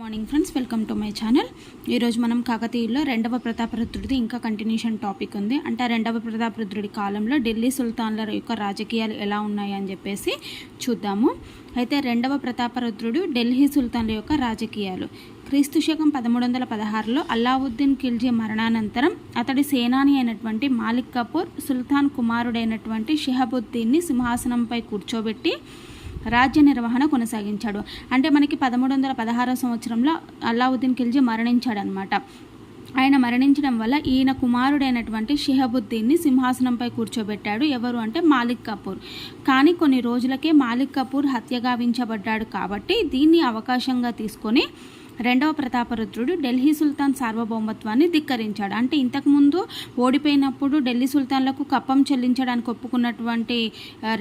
Morning friends welcome to my channel. ఈరోజు మనం కాకతీయుల్లో రెండవ ప్రతాపరుద్రుడిది ఇంకా కంటిన్యూషన్ టాపిక్ ఉంది. అంటే రెండవ ప్రతాపరుద్రుడి కాలంలో ఢిల్లీ సుల్తాన్ల యొక్క రాజకీయాలు ఎలా ఉన్నాయి అని చెప్పేసి చూద్దాము. అయితే రెండవ ప్రతాపరుద్రుడు ఢిల్లీ సుల్తాన్ల యొక్క రాజకీయాలు. క్రీస్తు శకం పదమూడు వందల పదహారులో అల్లావుద్దీన్ ఖిల్జీ మరణానంతరం అతడి సేనాని అయినటువంటి మాలిక్ కపూర్ సుల్తాన్ కుమారుడైనటువంటి షిహబుద్దీన్ని సింహాసనంపై కూర్చోబెట్టి రాజ్య నిర్వహణ కొనసాగించాడు. అంటే మనకి పదమూడు వందల పదహారో సంవత్సరంలో అల్లావుద్దీన్ ఖిల్జీ మరణించాడనమాట ఆయన మరణించడం వల్ల ఈయన కుమారుడైనటువంటి షిహబుద్దీన్ని సింహాసనంపై కూర్చోబెట్టాడు. ఎవరు అంటే మాలిక్ కపూర్. కానీ కొన్ని రోజులకే మాలిక్ కపూర్ హత్యగావించబడ్డాడు కాబట్టి దీన్ని అవకాశంగా తీసుకొని రెండవ ప్రతాపరుద్రుడు ఢిల్లీ సుల్తాన్ సార్వభౌమత్వాన్ని ధిక్కరించాడు. అంటే ఇంతకుముందు ఓడిపోయినప్పుడు ఢిల్లీ సుల్తాన్లకు కప్పం చెల్లించడానికి ఒప్పుకున్నటువంటి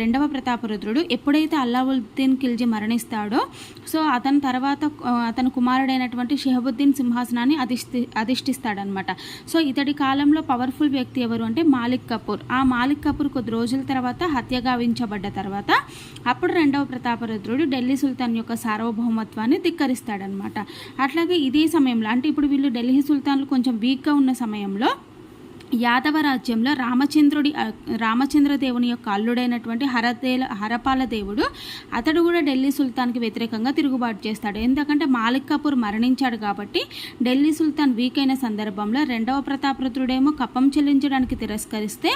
రెండవ ప్రతాపరుద్రుడు ఎప్పుడైతే అల్లావుద్దీన్ ఖిల్జీ మరణిస్తాడో సో అతని తర్వాత అతని కుమారుడైనటువంటి షెహబుద్దీన్ సింహాసనాన్ని అధిష్ఠి అధిష్ఠిస్తాడనమాట సో ఇతడి కాలంలో పవర్ఫుల్ వ్యక్తి ఎవరు అంటే మాలిక్ కపూర్. ఆ మాలిక్ కపూర్ కొద్ది రోజుల తర్వాత హత్యగావించబడ్డ తర్వాత అప్పుడు రెండవ ప్రతాపరుద్రుడు ఢిల్లీ సుల్తాన్ యొక్క సార్వభౌమత్వాన్ని ధిక్కరిస్తాడనమాట అట్లాగే ఇదే సమయంలో అంటే ఇప్పుడు వీళ్ళు ఢిల్లీ సుల్తాన్లు కొంచెం వీక్గా ఉన్న సమయంలో యాదవ రాజ్యంలో రామచంద్రుడి రామచంద్రదేవుని రామచంద్ర దేవుని యొక్క అల్లుడైనటువంటి హరదేల హరపాల దేవుడు అతడు కూడా ఢిల్లీ సుల్తాన్కి వ్యతిరేకంగా తిరుగుబాటు చేస్తాడు. ఎందుకంటే మాలిక్ కపూర్ మరణించాడు కాబట్టి ఢిల్లీ సుల్తాన్ వీక్ అయిన సందర్భంలో రెండవ ప్రతాపరుద్రుడేమో కప్పం చెల్లించడానికి తిరస్కరిస్తే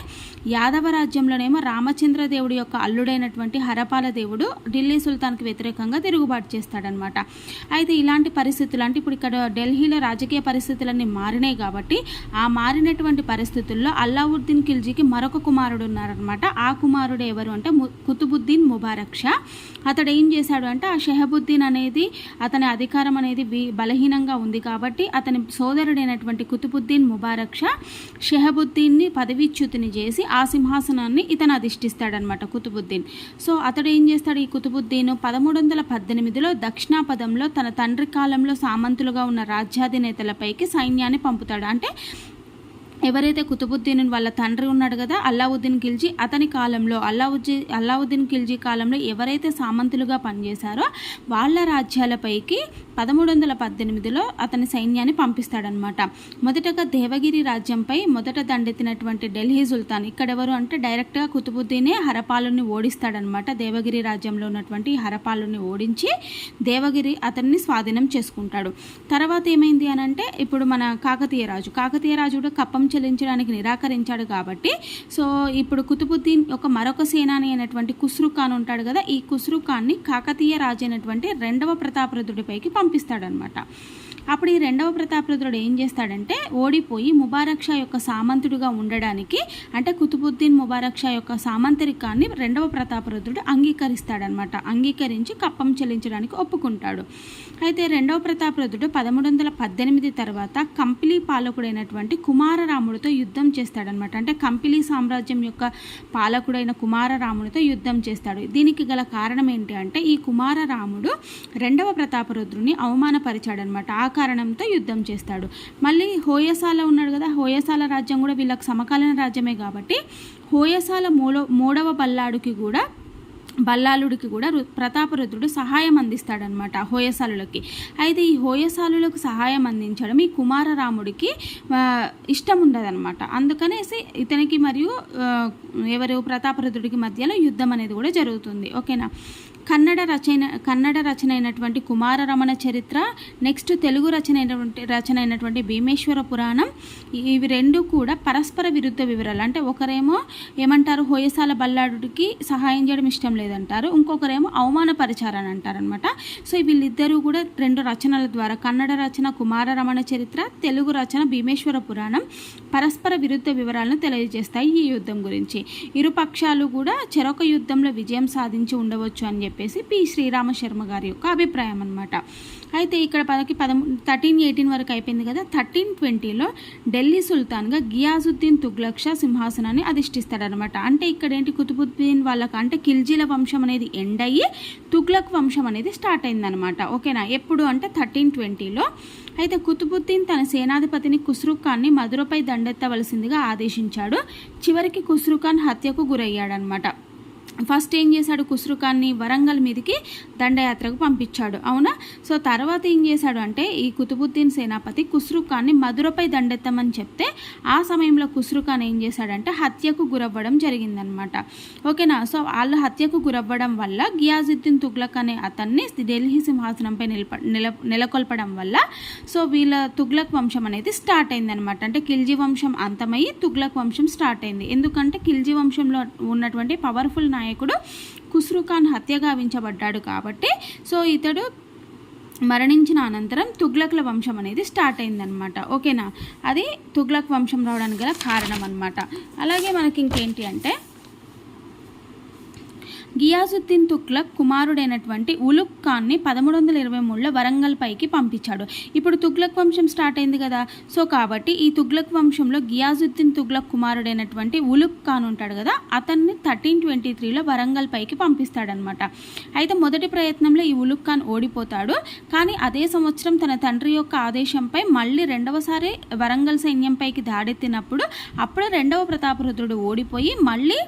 యాదవ రాజ్యంలోనేమో రామచంద్ర దేవుడి యొక్క అల్లుడైనటువంటి హరపాల దేవుడు ఢిల్లీ సుల్తాన్కి వ్యతిరేకంగా తిరుగుబాటు చేస్తాడనమాట అయితే ఇలాంటి పరిస్థితులు అంటే ఇప్పుడు ఇక్కడ ఢిల్లీలో రాజకీయ పరిస్థితులన్నీ మారినాయి కాబట్టి ఆ మారినటువంటి పరిస్థితుల్లో అల్లావుద్దీన్ ఖిల్జీకి మరొక కుమారుడు ఉన్నారనమాట ఆ కుమారుడు ఎవరు అంటే ము- కుతుబుద్దీన్ ముబారక్ షా. అతడు ఏం చేశాడు అంటే ఆ షెహబుద్దీన్ అనేది అతని అధికారం అనేది బలహీనంగా ఉంది కాబట్టి అతని సోదరుడైనటువంటి కుతుబుద్దీన్ ముబారక్ షా షెహబుద్దీన్ని పదవీచ్యుతిని చేసి ఆ సింహాసనాన్ని ఇతను అధిష్ఠిస్తాడనమాట కుతుబుద్దీన్. సో అతడు ఏం చేస్తాడు ఈ కుతుబుద్దీన్? పదమూడు వందల పద్దెనిమిదిలో దక్షిణాపదంలో తన తండ్రి కాలంలో సామంతులుగా ఉన్న రాజ్యాధినేతలపైకి సైన్యాన్ని పంపుతాడు. అంటే ఎవరైతే కుతుబుద్దీన్ వాళ్ళ తండ్రి ఉన్నాడు కదా అల్లావుద్దీన్ ఖిల్జీ అతని కాలంలో అల్లావుద్దీ అల్లావుద్దీన్ ఖిల్జీ కాలంలో ఎవరైతే సామంతులుగా పనిచేశారో వాళ్ళ రాజ్యాలపైకి పదమూడు వందల పద్దెనిమిదిలో అతని సైన్యాన్ని పంపిస్తాడనమాట. మొదటగా దేవగిరి రాజ్యంపై మొదట దండెత్తినటువంటి ఢిల్లీ సుల్తాన్ ఇక్కడెవరు అంటే డైరెక్ట్గా కుతుబుద్దీనే హరపాలుని ఓడిస్తాడనమాట. దేవగిరి రాజ్యంలో ఉన్నటువంటి హరపాలుని ఓడించి దేవగిరి అతన్ని స్వాధీనం చేసుకుంటాడు. తర్వాత ఏమైంది అని అంటే ఇప్పుడు మన కాకతీయ రాజు కాకతీయ రాజు కూడా కప్పం చెల్లించడానికి నిరాకరించాడు కాబట్టి. సో ఇప్పుడు కుతుబుద్దీన్ ఒక మరొక సేనాని అయినటువంటి కుస్రు ఖాన్ ఉంటాడు కదా ఈ కుస్రు ఖాన్ని కాకతీయ రాజు అయినటువంటి రెండవ ప్రతాపరుద్రుడిపైకి పంపిస్తాడనమాట అప్పుడు ఈ రెండవ ప్రతాపరుద్రుడు ఏం చేస్తాడంటే ఓడిపోయి ముబారక్ షా యొక్క సామంతుడుగా ఉండడానికి అంటే కుతుబుద్దీన్ ముబారక్ షా యొక్క సామంతరికాన్ని రెండవ ప్రతాపరుద్రుడు అంగీకరిస్తాడనమాట. అంగీకరించి కప్పం చెల్లించడానికి ఒప్పుకుంటాడు. అయితే రెండవ ప్రతాపరుద్రుడు పదమూడు వందల పద్దెనిమిది తర్వాత కంపిలీ పాలకుడైనటువంటి కుమారరాముడితో యుద్ధం చేస్తాడనమాట. అంటే కంపిలీ సామ్రాజ్యం యొక్క పాలకుడైన కుమారరాముడితో యుద్ధం చేస్తాడు. దీనికి గల కారణం ఏంటి అంటే ఈ కుమారరాముడు రెండవ ప్రతాపరుద్రుని అవమానపరిచాడనమాట. ఆ కారణంతో యుద్ధం చేస్తాడు. మళ్ళీ హోయసాల ఉన్నాడు కదా హోయసాల రాజ్యం కూడా వీళ్ళకి సమకాలీన రాజ్యమే కాబట్టి హోయసాల మూడో మూడవ బల్లాడుకి కూడా బల్లాలుడికి కూడా ప్రతాపరుద్రుడు సహాయం అందిస్తాడనమాట హోయసాలులకి. అయితే ఈ హోయసాలులకు సహాయం అందించడం ఈ కుమారరాముడికి ఇష్టం ఉండదనమాట అందుకనేసి ఇతనికి మరియు ఎవరు? ప్రతాపరుద్రుడికి మధ్యలో యుద్ధం అనేది కూడా జరుగుతుంది. ఓకేనా? కన్నడ రచన కన్నడ రచన అయినటువంటి కుమార రమణ చరిత్ర నెక్స్ట్ తెలుగు రచన అయినటువంటి రచన అయినటువంటి భీమేశ్వర పురాణం. ఇవి రెండు కూడా పరస్పర విరుద్ధ వివరాలు. అంటే ఒకరేమో ఏమంటారు హోయసాల బల్లాడుడికి సహాయం చేయడం ఇష్టం లేదంటారు. ఇంకొకరేమో అవమానపరిచారని అంటారనమాట సో వీళ్ళిద్దరూ కూడా రెండు రచనల ద్వారా కన్నడ రచన కుమార రమణ చరిత్ర తెలుగు రచన భీమేశ్వర పురాణం పరస్పర విరుద్ధ వివరాలను తెలియజేస్తాయి ఈ యుద్ధం గురించి. ఇరుపక్షాలు కూడా చెరొక యుద్ధంలో విజయం సాధించి ఉండవచ్చు అని చెప్పి చెప్పేసి పి. శ్రీరామ శర్మ గారి యొక్క అభిప్రాయం అనమాట అయితే ఇక్కడ మనకి పదమూ థర్టీన్ ఎయిటీన్ వరకు అయిపోయింది కదా. థర్టీన్ ట్వంటీలో ఢిల్లీ సుల్తాన్గా గియాజుద్దీన్ తుగ్లక్ షా సింహాసనాన్ని అధిష్ఠిస్తాడనమాట అంటే ఇక్కడ ఏంటి? కుతుబుద్దీన్ వాళ్ళకి అంటే ఖిల్జీల వంశం అనేది ఎండ్ అయ్యి తుగ్లక్ వంశం అనేది స్టార్ట్ అయిందనమాట ఓకేనా? ఎప్పుడు అంటే థర్టీన్ ట్వంటీలో. అయితే కుతుబుద్దీన్ తన సేనాధిపతిని ఖుస్రు ఖాన్ని మధురపై దండెత్తవలసిందిగా ఆదేశించాడు. చివరికి ఖుస్రు ఖాన్ హత్యకు గురయ్యాడనమాట ఫస్ట్ ఏం చేశాడు? కుస్రుఖాన్ని వరంగల్ మీదకి దండయాత్రకు పంపించాడు. అవునా? సో తర్వాత ఏం చేశాడు అంటే ఈ కుతుబుద్దీన్ సేనాపతి కుస్రుఖాన్ని మధురపై దండెత్తమని చెప్తే ఆ సమయంలో కుస్రుఖాన్ ఏం చేశాడంటే హత్యకు గురవ్వడం జరిగిందనమాట. ఓకేనా? సో వాళ్ళు హత్యకు గురవ్వడం వల్ల గియాజుద్దీన్ తుగ్లక్ అనే అతన్ని ఢిల్లీ సింహాసనంపై నిలప నిల నెలకొల్పడం వల్ల సో వీళ్ళ తుగ్లక్ వంశం అనేది స్టార్ట్ అయిందనమాట. అంటే ఖిల్జీ వంశం అంతమయ్యి తుగ్లక్ వంశం స్టార్ట్ అయింది. ఎందుకంటే ఖిల్జీ వంశంలో ఉన్నటువంటి పవర్ఫుల్ నాయకుడు ఖుస్రుఖాన్ హత్యగావించబడ్డాడు హత్య గావించబడ్డాడు కాబట్టి సో ఇతడు మరణించిన అనంతరం తుగ్లక్ల వంశం అనేది స్టార్ట్ అయిందనమాట ఓకేనా? అది తుగ్లక్ వంశం రావడానికి గల కారణం అనమాట అలాగే మనకి ఇంకేంటి అంటే గియాజుద్దీన్ తుగ్లక్ కుమారుడైనటువంటి ఉలుక్ ఖాన్ని పదమూడు వందల ఇరవై మూడులో వరంగల్ పైకి పంపించాడు. ఇప్పుడు తుగ్లక్ వంశం స్టార్ట్ అయింది కదా. సో కాబట్టి ఈ తుగ్లక్ వంశంలో గియాజుద్దీన్ తుగ్లక్ కుమారుడైనటువంటి ఉలుక్ ఖాన్ ఉంటాడు కదా. అతన్ని థర్టీన్ ట్వంటీ త్రీలో వరంగల్ పైకి పంపిస్తాడనమాట అయితే మొదటి ప్రయత్నంలో ఈ ఉలుక్ ఖాన్ ఓడిపోతాడు. కానీ అదే సంవత్సరం తన తండ్రి యొక్క ఆదేశంపై మళ్ళీ రెండవసారి వరంగల్ సైన్యంపైకి దాడెత్తినప్పుడు అప్పుడు రెండవ ప్రతాపరుద్రుడు ఓడిపోయి మళ్ళీ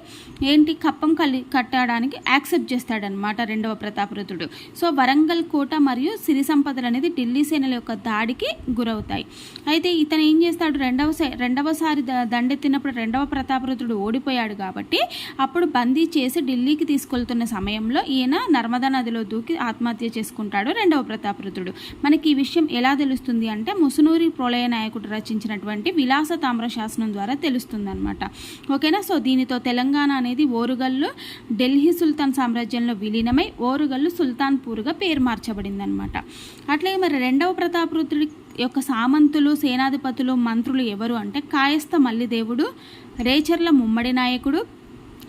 ఏంటి కప్పం కలి కట్టడానికి యాక్సెప్ట్ చేస్తాడనమాట రెండవ ప్రతాపరుతుడు సో వరంగల్ కోట మరియు సిరి సంపదలు అనేది ఢిల్లీ సేనల యొక్క దాడికి గురవుతాయి. అయితే ఇతను ఏం చేస్తాడు? రెండవ రెండవసారి దండెత్తినప్పుడు రెండవ ప్రతాపరుతుడు ఓడిపోయాడు కాబట్టి అప్పుడు బందీ చేసి ఢిల్లీకి తీసుకెళ్తున్న సమయంలో ఈయన నర్మదా నదిలో దూకి ఆత్మహత్య చేసుకుంటాడు రెండవ ప్రతాపరుతుడు మనకి ఈ విషయం ఎలా తెలుస్తుంది అంటే ముసునూరి ప్రళయ నాయకుడు రచించినటువంటి విలాస తామ్ర శాసనం ద్వారా తెలుస్తుంది అనమాట ఓకేనా? సో దీనితో తెలంగాణ అనేది ఓరుగల్లు ఢిల్లీ సుల్తాన్ సామ్రాజ్యంలో విలీనమై ఓరుగల్లు సుల్తాన్పూర్గా పేరు మార్చబడిందనమాట అట్లాగే మరి రెండవ ప్రతాపరుద్రుడి యొక్క సామంతులు సేనాధిపతులు మంత్రులు ఎవరు అంటే కాయస్థ మల్లిదేవుడు రేచర్ల ముమ్మడి నాయకుడు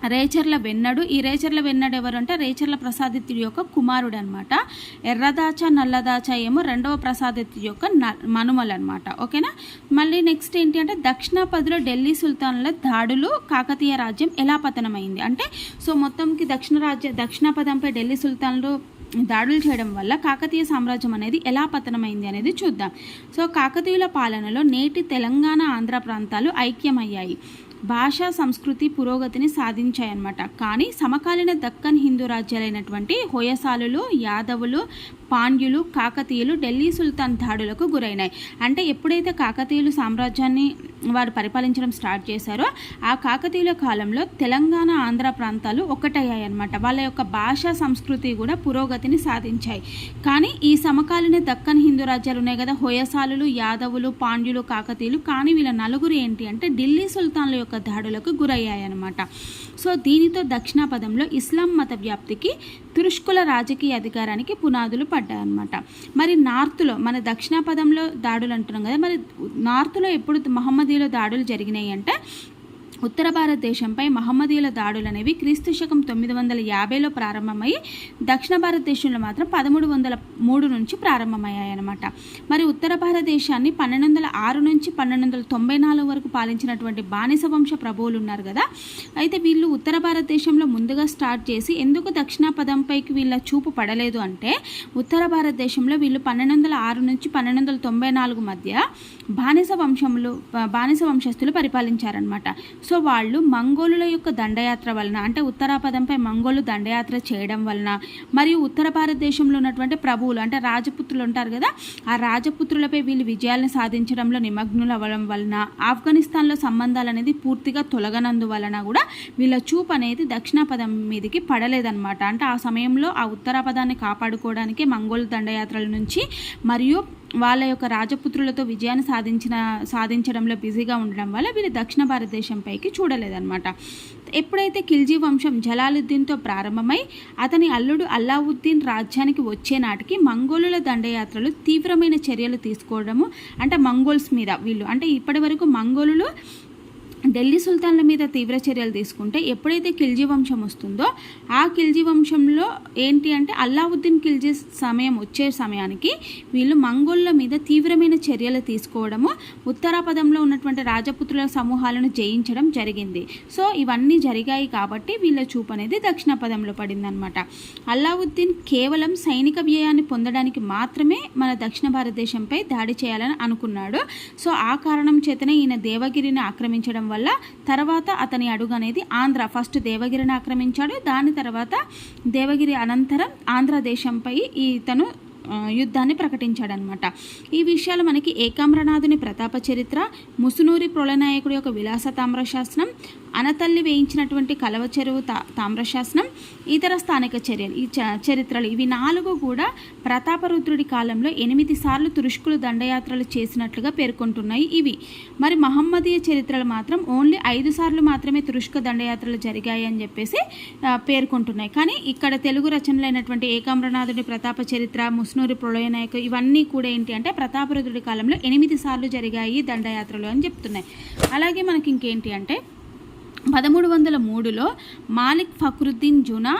రేచర్ల వెన్నడు. ఈ రేచర్ల వెన్నడు ఎవరు అంటే రేచర్ల ప్రసాదిత్యుడి యొక్క కుమారుడు అనమాట ఎర్రదాచ నల్లదాచ ఏమో రెండవ ప్రసాదిత్యుడి యొక్క న- మనుమలు అనమాట ఓకేనా? మళ్ళీ నెక్స్ట్ ఏంటి అంటే దక్షిణాపదిలో ఢిల్లీ సుల్తాన్ల దాడులు కాకతీయ రాజ్యం ఎలా పతనమైంది? అంటే సో మొత్తంకి దక్షిణ రాజ్య దక్షిణాపదంపై ఢిల్లీ సుల్తాన్లు దాడులు చేయడం వల్ల కాకతీయ సామ్రాజ్యం అనేది ఎలా పతనమైంది అనేది చూద్దాం. సో కాకతీయుల పాలనలో నేటి తెలంగాణ ఆంధ్ర ప్రాంతాలు ఐక్యమయ్యాయి. భాషా సంస్కృతి పురోగతిని సాధించాయన్నమాట. కానీ సమకాలీన దక్కన్ హిందూ రాజ్యాలైనటువంటి హోయసాలులు యాదవులు పాండ్యులు కాకతీయులు ఢిల్లీ సుల్తాన్ దాడులకు గురైనాయి. అంటే ఎప్పుడైతే కాకతీయులు సామ్రాజ్యాన్ని వారు పరిపాలించడం స్టార్ట్ చేశారో ఆ కాకతీయుల కాలంలో తెలంగాణ ఆంధ్ర ప్రాంతాలు ఒకటయ్యాయన్నమాట. వాళ్ళ యొక్క భాషా సంస్కృతి కూడా పురోగతిని సాధించాయి. కానీ ఈ సమకాలీన దక్కన్ హిందూ రాజ్యాలు ఉన్నాయి కదా హోయసాలులు యాదవులు పాండ్యులు కాకతీయులు కానీ వీళ్ళ నలుగురు ఏంటి అంటే ఢిల్లీ సుల్తాన్ల యొక్క దాడులకు గురయ్యాయన్నమాట. సో దీనితో దక్షిణాపదంలో ఇస్లాం మత వ్యాప్తికి తురుష్కుల రాజకీయ అధికారానికి పునాదులు పడ్డాయన్నమాట. మరి నార్త్లో మన దక్షిణాపదంలో దాడులు అంటున్నాం కదా మరి నార్త్లో ఎప్పుడు మహమ్మదీలో దాడులు జరిగినాయి అంటే ఉత్తర భారతదేశంపై మహమ్మదీయుల దాడులు అనేవి క్రీస్తు శకం తొమ్మిది వందల యాభైలో ప్రారంభమై దక్షిణ భారతదేశంలో మాత్రం పదమూడు వందల మూడు నుంచి ప్రారంభమయ్యాయన్నమాట. మరి ఉత్తర భారతదేశాన్ని పన్నెండు వందల ఆరు నుంచి పన్నెండు వందల తొంభై నాలుగు వరకు పాలించినటువంటి బానిస వంశ ప్రభువులు ఉన్నారు కదా. అయితే వీళ్ళు ఉత్తర భారతదేశంలో ముందుగా స్టార్ట్ చేసి ఎందుకు దక్షిణ పదంపైకి వీళ్ళ చూపు పడలేదు అంటే ఉత్తర భారతదేశంలో వీళ్ళు పన్నెండు వందల ఆరు నుంచి పన్నెండు వందల తొంభై నాలుగు మధ్య బానిస వంశములు బానిస వంశస్థులు పరిపాలించారనమాట సో వాళ్ళు మంగోలుల యొక్క దండయాత్ర వలన అంటే ఉత్తరాపదంపై మంగోలు దండయాత్ర చేయడం వలన మరియు ఉత్తర భారతదేశంలో ఉన్నటువంటి ప్రభువులు అంటే రాజపుత్రులు ఉంటారు కదా ఆ రాజపుత్రులపై వీళ్ళు విజయాలను సాధించడంలో నిమగ్నులు అవ్వడం వలన ఆఫ్ఘనిస్తాన్లో సంబంధాలు అనేది పూర్తిగా తొలగనందు వలన కూడా వీళ్ళ చూపు అనేది దక్షిణాపదం మీదకి పడలేదన్నమాట. అంటే ఆ సమయంలో ఆ ఉత్తరాపదాన్ని కాపాడుకోవడానికి మంగోలు దండయాత్రల నుంచి మరియు వాళ్ళ యొక్క రాజపుత్రులతో విజయాన్ని సాధించిన సాధించడంలో బిజీగా ఉండడం వల్ల వీళ్ళు దక్షిణ భారతదేశంపైకి చూడలేదన్నమాట. ఎప్పుడైతే ఖిల్జీ వంశం జలాలుద్దీన్తో ప్రారంభమై అతని అల్లుడు అల్లావుద్దీన్ రాజ్యానికి వచ్చే నాటికి మంగోలుల దండయాత్రలు తీవ్రమైన చర్యలు తీసుకోవడము అంటే మంగోల్స్ మీద వీళ్ళు అంటే ఇప్పటి వరకు మంగోలులు ఢిల్లీ సుల్తాన్ల మీద తీవ్ర చర్యలు తీసుకుంటే ఎప్పుడైతే ఖిల్జీ వంశం వస్తుందో ఆ ఖిల్జీ వంశంలో ఏంటి అంటే అల్లావుద్దీన్ ఖిల్జీ సమయం వచ్చే సమయానికి వీళ్ళు మంగోళ్ళ మీద తీవ్రమైన చర్యలు తీసుకోవడము ఉత్తరాపదంలో ఉన్నటువంటి రాజపుత్రుల సమూహాలను జయించడం జరిగింది. సో ఇవన్నీ జరిగాయి కాబట్టి వీళ్ళ చూపు అనేది దక్షిణ పదంలో పడిందనమాట అల్లావుద్దీన్ కేవలం సైనిక వ్యయాన్ని పొందడానికి మాత్రమే మన దక్షిణ భారతదేశంపై దాడి చేయాలని అనుకున్నాడు. సో ఆ కారణం చేతనే ఈయన దేవగిరిని ఆక్రమించడం వల్ల తర్వాత అతని అడుగు అనేది ఆంధ్ర. ఫస్ట్ దేవగిరిని ఆక్రమించాడు. దాని తర్వాత దేవగిరి అనంతరం ఆంధ్రదేశంపై ఇతను యుద్ధాన్ని ప్రకటించాడనమాట. ఈ విషయాలు మనకి ఏకామ్రనాథుని ప్రతాప చరిత్ర ముసునూరి ప్రళనాయకుడి యొక్క విలాస తామ్రశాసనం అనతల్లి వేయించినటువంటి కలవ చెరువు తా తామ్రశాసనం ఇతర స్థానిక చర్యలు ఈ చ- చరిత్రలు. ఇవి నాలుగు కూడా ప్రతాపరుద్రుడి కాలంలో ఎనిమిది సార్లు తురుష్కులు దండయాత్రలు చేసినట్లుగా పేర్కొంటున్నాయి ఇవి. మరి మహమ్మదీయ చరిత్రలు మాత్రం ఓన్లీ ఐదు సార్లు మాత్రమే తురుష్క దండయాత్రలు జరిగాయి అని చెప్పేసి పేర్కొంటున్నాయి. కానీ ఇక్కడ తెలుగు రచనలైనటువంటి ఏకామ్రనాథుడి ప్రతాప చరిత్ర ముస్నూరి ప్రళయనాయకు ఇవన్నీ కూడా ఏంటి అంటే ప్రతాపరుద్రుడి కాలంలో ఎనిమిది సార్లు జరిగాయి దండయాత్రలు అని చెప్తున్నాయి. అలాగే మనకి ఇంకేంటి అంటే పదమూడు వందల మూడులో మాలిక్ ఫక్రుద్దీన్ జునా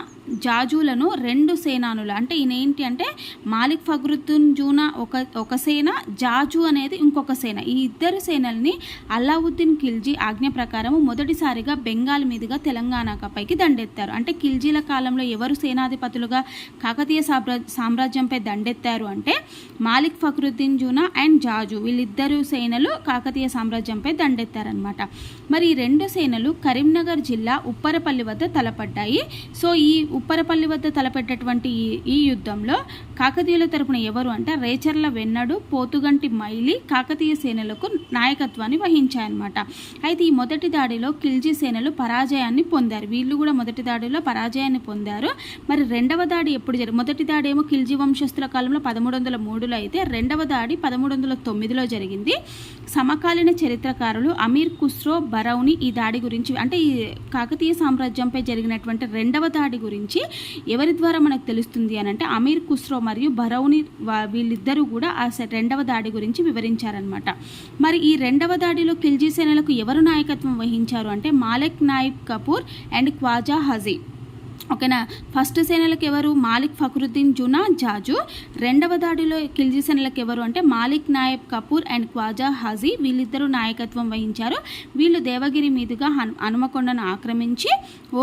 జాజులను రెండు సేనానులు. అంటే ఈయన ఏంటి అంటే మాలిక్ ఫగ్రుద్దీన్ జూనా ఒక ఒక సేన జాజు అనేది ఇంకొక సేన. ఈ ఇద్దరు సేనల్ని అల్లావుద్దీన్ ఖిల్జీ ఆజ్ఞ ప్రకారం మొదటిసారిగా బెంగాల్ మీదుగా తెలంగాణపైకి దండెత్తారు. అంటే ఖిల్జీల కాలంలో ఎవరు సేనాధిపతులుగా కాకతీయ సామ్రా సామ్రాజ్యంపై దండెత్తారు అంటే మాలిక్ ఫక్రుద్దీన్ జూనా అండ్ జాజు. వీళ్ళిద్దరు సేనలు కాకతీయ సామ్రాజ్యంపై దండెత్తారనమాట మరి ఈ రెండు సేనలు కరీంనగర్ జిల్లా ఉప్పరపల్లి వద్ద తలపడ్డాయి. సో ఈ ఉప్పరపల్లి వద్ద తలపెట్టేటువంటి ఈ ఈ యుద్ధంలో కాకతీయుల తరపున ఎవరు అంటే రేచర్ల వెన్నడు పోతుగంటి మైలి కాకతీయ సేనలకు నాయకత్వాన్ని వహించాయన్నమాట. అయితే ఈ మొదటి దాడిలో కిల్జీ సేనలు పరాజయాన్ని పొందారు. వీళ్ళు కూడా మొదటి దాడిలో పరాజయాన్ని పొందారు. మరి రెండవ దాడి ఎప్పుడు జరిగింది? మొదటి దాడి ఏమో ఖిల్జీ వంశస్థుల కాలంలో పదమూడు వందల మూడులో అయితే రెండవ దాడి పదమూడు వందల తొమ్మిదిలో జరిగింది. సమకాలీన చరిత్రకారులు అమీర్ కుస్రో బరౌని ఈ దాడి గురించి అంటే ఈ కాకతీయ సామ్రాజ్యంపై జరిగినటువంటి రెండవ దాడి గురించి ఎవరి ద్వారా మనకు తెలుస్తుంది అని అంటే అమీర్ ఖుస్రో మరియు బరౌని వీళ్ళిద్దరూ కూడా ఆ సె- రెండవ దాడి గురించి వివరించారనమాట మరి ఈ రెండవ దాడిలో ఖిల్జీ సేనలకు ఎవరు నాయకత్వం వహించారు అంటే మాలెక్ నాయిబ్ కపూర్ అండ్ క్వాజా హజీ. ఓకేనా? ఫస్ట్ సేనలకు ఎవరు? మాలిక్ ఫక్రుద్దీన్ జునా జాజు. రెండవ దాడిలో ఖిల్జీ సేనలకు ఎవరు అంటే మాలిక్ నాయబ్ కపూర్ అండ్ క్వాజా హాజీ. వీళ్ళిద్దరూ నాయకత్వం వహించారు. వీళ్ళు దేవగిరి మీదుగా హనుమకొండను ఆక్రమించి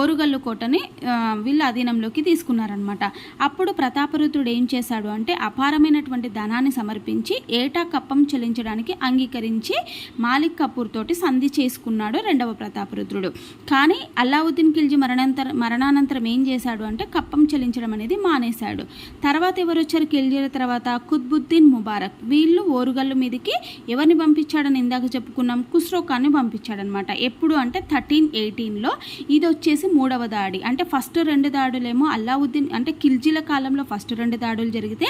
ఓరుగల్లు కోటని వీళ్ళు వీళ్ళ అధీనంలోకి తీసుకున్నారనమాట అప్పుడు ప్రతాపరుద్రుడు ఏం చేశాడు అంటే అపారమైనటువంటి ధనాన్ని సమర్పించి ఏటా కప్పం చెల్లించడానికి అంగీకరించి మాలిక్ కపూర్ తోటి సంధి చేసుకున్నాడు రెండవ ప్రతాపరుద్రుడు. కానీ అల్లావుద్దీన్ ఖిల్జీ మరణాంతర మరణానంతరం ఏం చేశాడు అంటే కప్పం చెల్లించడం అనేది మానేశాడు. తర్వాత ఎవరు వచ్చారు ఖిల్జీల తర్వాత కుత్బుద్దీన్ ముబారక్. వీళ్ళు ఓరుగల్లు మీదకి ఎవరిని పంపించాడని ఇందాక చెప్పుకున్నాం? కుస్రో ఖాన్ని పంపించాడనమాట. ఎప్పుడు అంటే థర్టీన్ ఎయిటీన్లో ఇది వచ్చేసి మూడవ దాడి. అంటే ఫస్ట్ రెండు దాడులేమో అల్లావుద్దీన్ అంటే కిల్జీల కాలంలో ఫస్ట్ రెండు దాడులు జరిగితే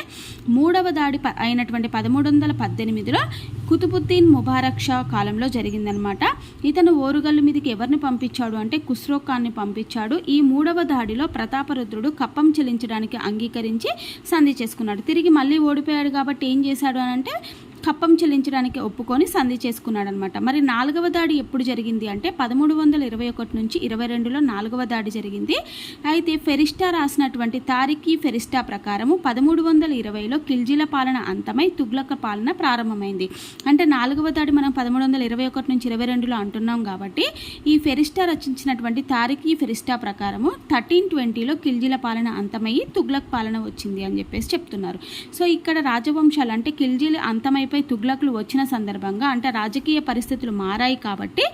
మూడవ దాడి అయినటువంటి పదమూడు వందల పద్దెనిమిదిలో కుతుబుద్దీన్ ముబారక్ షా కాలంలో జరిగిందనమాట. ఇతను ఓరుగల్లు మీదకి ఎవరిని పంపించాడు అంటే కుస్రో ఖాన్ని పంపించాడు. ఈ మూడవ దాడి దాడిలో ప్రతాపరుద్రుడు కప్పం చెల్లించడానికి అంగీకరించి సంధి చేసుకున్నాడు. తిరిగి మళ్ళీ ఓడిపోయాడు కాబట్టి ఏం చేశాడు అని అంటే కప్పం చెల్లించడానికి ఒప్పుకొని సంధి చేసుకున్నాడనమాట మరి నాలుగవ దాడి ఎప్పుడు జరిగింది అంటే పదమూడు వందల ఇరవై ఒకటి నుంచి ఇరవై రెండులో నాలుగవ దాడి జరిగింది. అయితే ఫెరిస్టా రాసినటువంటి తారిఖీ ఫెరిస్టా ప్రకారము పదమూడు వందల ఇరవైలో ఖిల్జీల పాలన అంతమై తుగ్లక పాలన ప్రారంభమైంది. అంటే నాలుగవ దాడి మనం పదమూడు వందల ఇరవై ఒకటి నుంచి ఇరవై రెండులో అంటున్నాం కాబట్టి ఈ ఫెరిస్టా రచించినటువంటి తారిఖీ ఫెరిస్టా ప్రకారము థర్టీన్ ట్వంటీలో ఖిల్జీల పాలన అంతమయ్యి తుగ్లక్ పాలన వచ్చింది అని చెప్పేసి చెప్తున్నారు. సో ఇక్కడ రాజవంశాలు అంటే ఖిల్జీలు అంతమైపోయి తుగ్లకులు వచ్చిన సందర్భంగా అంటే రాజకీయ పరిస్థితులు మారాయి కాబట్టి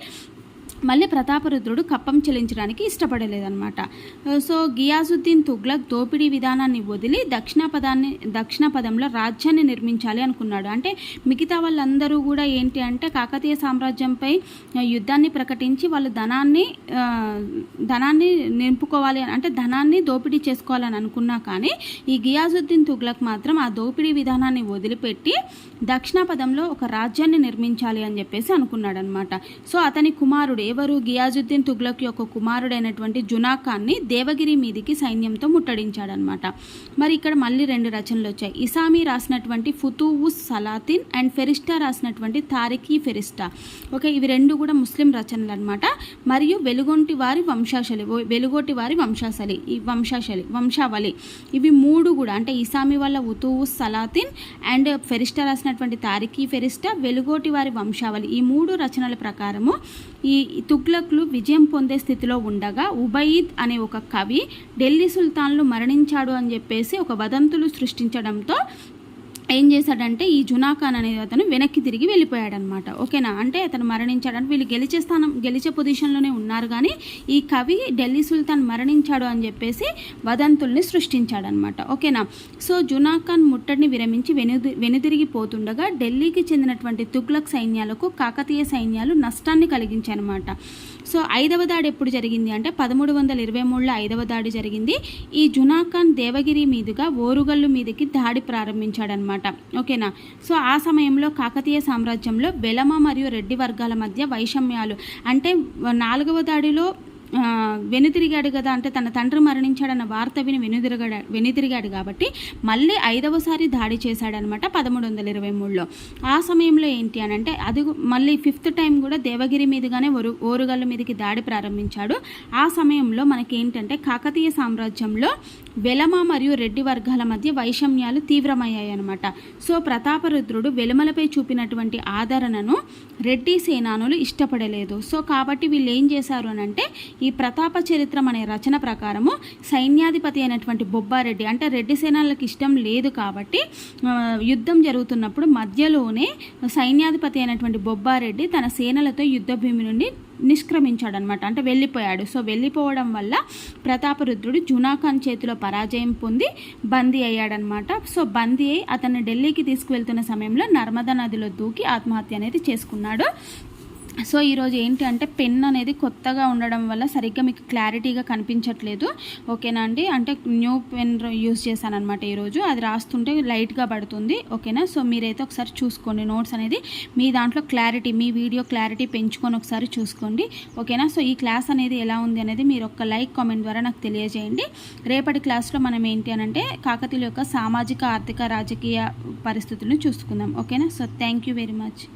మళ్ళీ ప్రతాపరుద్రుడు కప్పం చెల్లించడానికి ఇష్టపడలేదన్నమాట. సో గియాసుద్దీన్ తుగ్లక్ దోపిడీ విధానాన్ని వదిలి దక్షిణ పదాన్ని దక్షిణ పదంలో రాజ్యాన్ని నిర్మించాలి అనుకున్నాడు. అంటే మిగతా వాళ్ళందరూ కూడా ఏంటి అంటే కాకతీయ సామ్రాజ్యంపై యుద్ధాన్ని ప్రకటించి వాళ్ళు ధనాన్ని ధనాన్ని నింపుకోవాలి అని- అంటే ధనాన్ని దోపిడీ చేసుకోవాలని అనుకున్నా కానీ ఈ గియాసుద్దీన్ తుగ్లక్ మాత్రం ఆ దోపిడీ విధానాన్ని వదిలిపెట్టి దక్షిణాపదంలో ఒక రాజ్యాన్ని నిర్మించాలి అని చెప్పేసి అనుకున్నాడనమాట సో అతని కుమారుడు ఎవరు? గియాజుద్దీన్ తుగ్లక్ యొక్క కుమారుడైనటువంటి జునాఖాన్ని దేవగిరి మీదికి సైన్యంతో ముట్టడించాడనమాట మరి ఇక్కడ మళ్ళీ రెండు రచనలు వచ్చాయి. ఇసామీ రాసినటువంటి ఫుతూవుస్ సలాతిన్ అండ్ ఫెరిస్టా రాసినటువంటి తారిఖీ ఫెరిస్టా ఓకే ఇవి రెండు కూడా ముస్లిం రచనలు అనమాట మరియు వెలుగొంటి వారి వంశాశలి ఓ- వెలుగోటి వారి వంశాశలి ఈ వంశాశలి వంశావళి. ఇవి మూడు కూడా అంటే ఇసామి వల్ల ఉతూవుస్ సలాతిన్ అండ్ ఫెరిస్టా రాసినటువంటి తారిఖీ ఫెరిస్టా వెలుగోటి వారి వంశావళి. ఈ మూడు రచనల ప్రకారము ఈ తుగ్లక్లు విజయం పొందే స్థితిలో ఉండగా ఉబయిద్ అనే ఒక కవి ఢిల్లీ సుల్తాన్లు మరణించాడు అని చెప్పేసి ఒక వదంతులు సృష్టించడంతో ఏం చేశాడంటే ఈ జునాఖాన్ అనే అతను వెనక్కి తిరిగి వెళ్ళిపోయాడనమాట. ఓకేనా? అంటే అతను మరణించాడంటే వీళ్ళు గెలిచే స్థానం గెలిచే పొజిషన్లోనే ఉన్నారు కానీ ఈ కవి ఢిల్లీ సుల్తాన్ మరణించాడు అని చెప్పేసి వదంతుల్ని సృష్టించాడనమాట. ఓకేనా? సో జునాఖాన్ ముట్టడిని విరమించి వెనుది వెనుదిరిగిపోతుండగా ఢిల్లీకి చెందినటువంటి తుగ్లక్ సైన్యాలకు కాకతీయ సైన్యాలు నష్టాన్ని కలిగించాయన్నమాట. సో ఐదవ దాడి ఎప్పుడు జరిగింది అంటే పదమూడు వందల ఇరవై మూడులో ఐదవ దాడి జరిగింది. ఈ జునాఖాన్ దేవగిరి మీదుగా ఓరుగల్లు మీదకి దాడి ప్రారంభించాడనమాట. ఓకేనా? సో ఆ సమయంలో కాకతీయ సామ్రాజ్యంలో బెలమ మరియు రెడ్డి వర్గాల మధ్య వైషమ్యాలు అంటే నాలుగవ దాడిలో వెనుతిరిగాడు కదా అంటే తన తండ్రి మరణించాడన్న వార్త విని వెనుదిరగాడు వెనుతిరిగాడు కాబట్టి మళ్ళీ ఐదవసారి దాడి చేశాడనమాట పదమూడు వందల ఇరవై మూడులో ఆ సమయంలో ఏంటి అని అంటే అది మళ్ళీ ఫిఫ్త్ టైం కూడా దేవగిరి మీదుగానే ఒరు ఓరుగల్లు మీదకి దాడి ప్రారంభించాడు. ఆ సమయంలో మనకి ఏంటంటే కాకతీయ సామ్రాజ్యంలో వెలమ మరియు రెడ్డి వర్గాల మధ్య వైషమ్యాలు తీవ్రమయ్యాయి అనమాట సో ప్రతాపరుద్రుడు వెలమలపై చూపినటువంటి ఆదరణను రెడ్డి సేనానులు ఇష్టపడలేదు. సో కాబట్టి వీళ్ళు ఏం చేశారు అని అంటే ఈ ప్రతాప చరిత్రం అనే రచన ప్రకారము సైన్యాధిపతి అయినటువంటి బొబ్బారెడ్డి అంటే రెడ్డి సేనాలకు ఇష్టం లేదు కాబట్టి యుద్ధం జరుగుతున్నప్పుడు మధ్యలోనే సైన్యాధిపతి అయినటువంటి బొబ్బారెడ్డి తన సేనలతో యుద్ధభూమి నుండి నిష్క్రమించాడనమాట. అంటే వెళ్ళిపోయాడు. సో వెళ్ళిపోవడం వల్ల ప్రతాపరుద్రుడు జునాఖాన్ చేతిలో పరాజయం పొంది బందీ అయ్యాడనమాట. సో బందీ అయి అతన్ని ఢిల్లీకి తీసుకువెళ్తున్న సమయంలో నర్మదా నదిలో దూకి ఆత్మహత్య అనేది చేసుకున్నాడు. సో ఈరోజు ఏంటి అంటే పెన్ అనేది కొత్తగా ఉండడం వల్ల సరిగ్గా మీకు క్లారిటీగా కనిపించట్లేదు. ఓకేనా అండి? అంటే న్యూ పెన్ యూస్ చేశాను అనమాట ఈరోజు అది రాస్తుంటే లైట్గా పడుతుంది. ఓకేనా? సో మీరైతే ఒకసారి చూసుకోండి. నోట్స్ అనేది మీ దాంట్లో క్లారిటీ మీ వీడియో క్లారిటీ పెంచుకొని ఒకసారి చూసుకోండి. ఓకేనా? సో ఈ క్లాస్ అనేది ఎలా ఉంది అనేది మీరు ఒక లైక్ కామెంట్ ద్వారా నాకు తెలియజేయండి. రేపటి క్లాస్లో మనం ఏంటి అని అంటే కాకతీయుల యొక్క సామాజిక ఆర్థిక రాజకీయ పరిస్థితులను చూసుకుందాం. ఓకేనా? So thank you very much.